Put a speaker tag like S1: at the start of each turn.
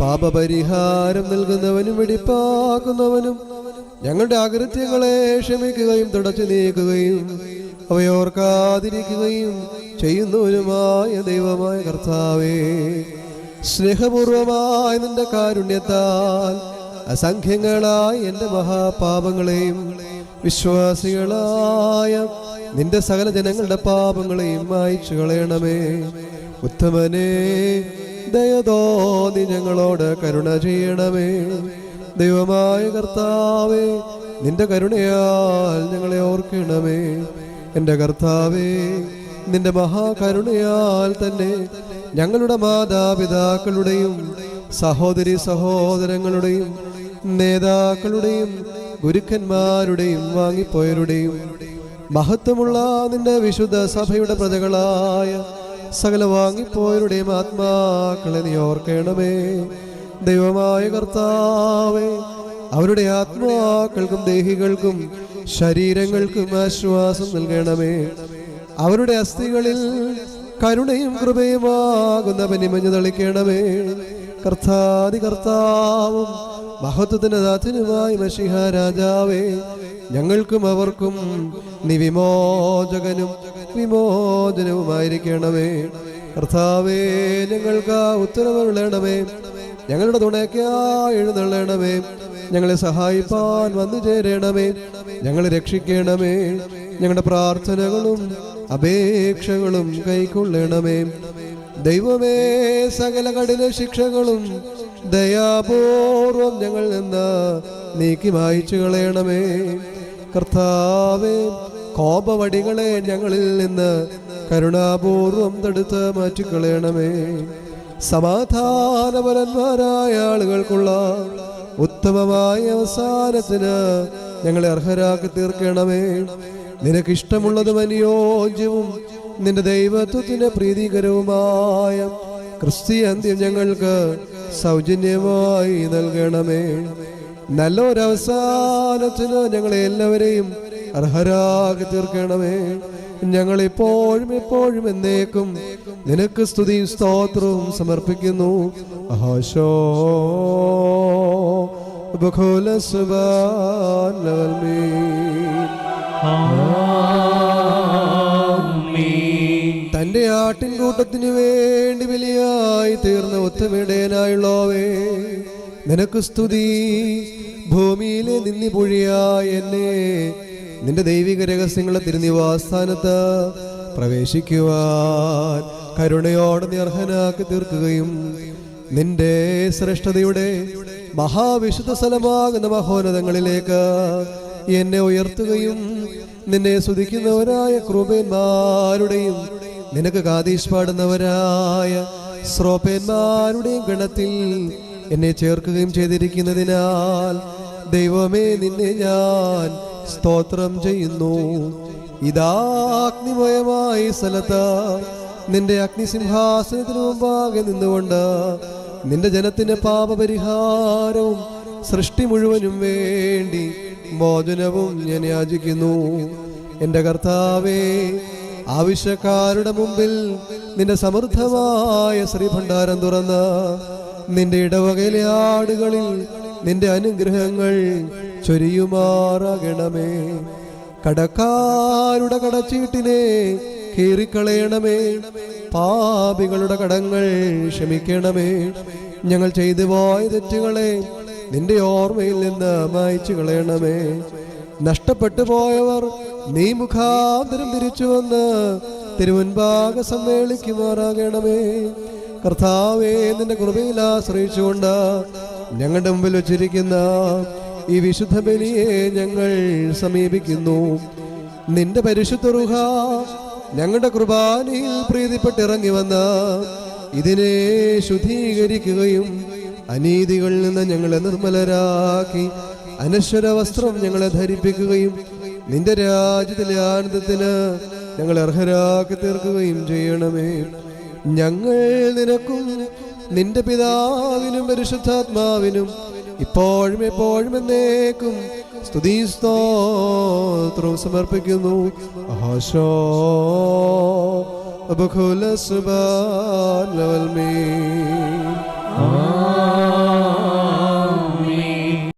S1: പാപപരിഹാരം നൽകുന്നവനും വെടിപ്പാക്കുന്നവനും ഞങ്ങളുടെ അകൃത്യങ്ങളെ ക്ഷമിക്കുകയും തുടച്ചു നീക്കുകയും അവയോർക്കാതിരിക്കുകയും ചെയ്യുന്നവരുമായ ദൈവമായ കർത്താവേ സ്നേഹപൂർവമായ നിന്റെ കാരുണ്യത്താൽ അസംഖ്യങ്ങളായ എന്റെ മഹാപാപങ്ങളെയും വിശ്വാസികളായ നിന്റെ സകല ജനങ്ങളുടെ പാപങ്ങളെയും മായച്ചു കളയണമേ ഉത്തമനെ ദയതോന്നി ഞങ്ങളോട് കരുണ ചെയ്യണമേ. ദൈവമായ കർത്താവേ നിന്റെ കരുണയാൽ ഞങ്ങളെ ഓർക്കണമേ. എന്റെ കർത്താവേ നിന്റെ മഹാകരുണയാൽ തന്നെ ഞങ്ങളുടെ മാതാപിതാക്കളുടെയും സഹോദരി സഹോദരങ്ങളുടെയും നേതാക്കളുടെയും ഗുരുക്കന്മാരുടെയും വാങ്ങിപ്പോയരുടെയും മഹത്വമുള്ള നിന്റെ വിശുദ്ധ സഭയുടെ പ്രജകളായ സകല വാങ്ങിപ്പോയവരുടെയും ആത്മാക്കളെ നീ ഓർക്കണമേ. ദൈവമായ കർത്താവേ അവരുടെ ആത്മാക്കൾക്കും ദേഹികൾക്കും ശരീരങ്ങൾക്കും ആശ്വാസം നൽകണമേ. അവരുടെ അസ്ഥികളിൽ കരുണയും കൃപയുമാകുന്ന പനിമഞ്ഞു തളിക്കണമേ. കർത്താതി കർത്താവും മഹത്വത്തിന്റെ നാഥനുമായി മഷിഹ രാജാവേ ഞങ്ങൾക്കും അവർക്കും നീ വിമോചകനും വിമോചനവുമായിരിക്കണമേ. കർത്താവേ ഞങ്ങൾക്ക് ഉത്തരവുള്ളണമേ ഞങ്ങളുടെ തുണയ്ക്കായി എഴുന്നള്ളണമേ ഞങ്ങളെ സഹായിപ്പാൻ വന്നു ചേരണമേ. ഞങ്ങളെ രക്ഷിക്കണമേ. ഞങ്ങളുടെ പ്രാർത്ഥനകളും അപേക്ഷകളും കൈക്കൊള്ളണമേ. ദൈവമേ സകല കഠിന ശിക്ഷകളും ദയാപൂർവം ഞങ്ങൾ നിന്ന് നീക്കി മായിച്ചു കളയണമേ. കർത്താവേ കോപവടികളെ ഞങ്ങളിൽ നിന്ന് കരുണാപൂർവം തടുത്ത് മാറ്റിക്കളയണമേ. സമാധാനപരന്മാരായ ആളുകൾക്കുള്ള ഉത്തമമായ അവസാനത്തിന് ഞങ്ങളെ അർഹരാക്കി തീർക്കണമേ. നിനക്കിഷ്ടമുള്ളതും അനുയോജ്യവും നിന്റെ ദൈവത്വത്തിന് പ്രീതികരവുമായ ക്രിസ്തീയ അന്ത്യം ഞങ്ങൾക്ക് സൗജന്യമായി നൽകണമേ. നല്ലൊരവസാനത്തിന് ഞങ്ങളെ എല്ലാവരെയും അർഹരാക്കി തീർക്കണമേ ഞങ്ങൾ എപ്പോഴും എപ്പോഴും എന്നേക്കും നിനക്ക് സ്തുതിയും സ്തോത്രവും സമർപ്പിക്കുന്നു. തന്റെ ആട്ടിൻ തന്റെ ആട്ടിൻകൂട്ടത്തിനു വേണ്ടി ബലിയായി തീർന്ന ഒത്തുമിടേനായുള്ളവേ നിനക്ക് സ്തുതി. ഭൂമിയിലെ നിന്നി പുഴിയായി എന്നെ നിന്റെ ദൈവിക രഹസ്യങ്ങളെ തിരുനിവാസ്ഥാനത്ത് പ്രവേശിക്കുവാൻ കരുണയോടെ നീ അർഹനാക്കി തീർക്കുകയും നിന്റെ ശ്രേഷ്ഠതയുടെ മഹാവിശുദ്ധ സ്ഥലമാകുന്ന മഹോന്നതങ്ങളിലേക്ക് എന്നെ ഉയർത്തുകയും നിന്നെ സ്തുതിക്കുന്നവരായ ക്രൂപന്മാരുടെയും നിനക്ക് കാതീഷ് പാടുന്നവരായ ശ്രോപ്പന്മാരുടെയും ഗണത്തിൽ എന്നെ ചേർക്കുകയും ചെയ്തിരിക്കുന്നതിനാൽ ദൈവമേ നിന്നെ ഞാൻ സ്തോത്രം ചെയ്യുന്നു. ഇതാ അഗ്നിമയമായ സ്ഥലത്ത് നിന്റെ അഗ്നിസിംഹാസനത്തിന് മുമ്പാകെ നിന്നുകൊണ്ട് നിന്റെ ജനത്തിന്റെ പാപപരിഹാരവും സൃഷ്ടി മുഴുവനും വേണ്ടി മോചനവും ഞാൻ യാചിക്കുന്നു. എന്റെ കർത്താവേ ആവശ്യക്കാരുടെ മുമ്പിൽ നിന്റെ സമൃദ്ധമായ ശ്രീഭണ്ഡാരം തുറന്ന് നിന്റെ ഇടവകയിലെ ആടുകളിൽ നിന്റെ അനുഗ്രഹങ്ങൾ ചൊരിയുമാറാകണമേ. കടക്കാരുടെ കടച്ചീട്ടിനെ കീറിക്കളയണമേ. പാപികളുടെ കടങ്ങൾ ക്ഷമിക്കണമേ. ഞങ്ങൾ ചെയ്തു പോയ തെറ്റുകളെ നിന്റെ ഓർമ്മയിൽ നിന്ന് മായ്ച്ചു കളയണമേ. നഷ്ടപ്പെട്ടു പോയവർ നീ മുഖാന്തരം തിരിച്ചു വന്ന് തിരുവൻപാക സമ്മേളിക്കുമാറാകണമേ. കർത്താവേ നിന്റെ കൃപയിൽ ആശ്രയിച്ചുകൊണ്ട് ഞങ്ങളുടെ മുമ്പിൽ വച്ചിരിക്കുന്ന ഈ വിശുദ്ധ ബലിയെ ഞങ്ങൾ സമീപിക്കുന്നു. നിന്റെ പരിശുദ്ധ റുഹ ഞങ്ങളുടെ കുർബാനയിൽ പ്രീതിപ്പെട്ടിറങ്ങി വന്ന് ഇതിനെ ശുദ്ധീകരിക്കുകയും അനീതികളിൽ നിന്ന് ഞങ്ങളെ നിർമ്മലരാക്കി അനശ്വര വസ്ത്രം ഞങ്ങളെ ധരിപ്പിക്കുകയും നിന്റെ രാജ്യത്തിലെ ആനന്ദത്തിന് ഞങ്ങൾ അർഹരാക്കി തീർക്കുകയും ചെയ്യണമേ. ഞങ്ങൾ നിനക്കും നിന്റെ പിതാവിനും പരിശുദ്ധാത്മാവിനും ഇപ്പോഴും എപ്പോഴും എന്നേക്കും സ്തുതി സ്തോത്രവും സമർപ്പിക്കുന്നു. ആശോ ബഹുല സുബാൻ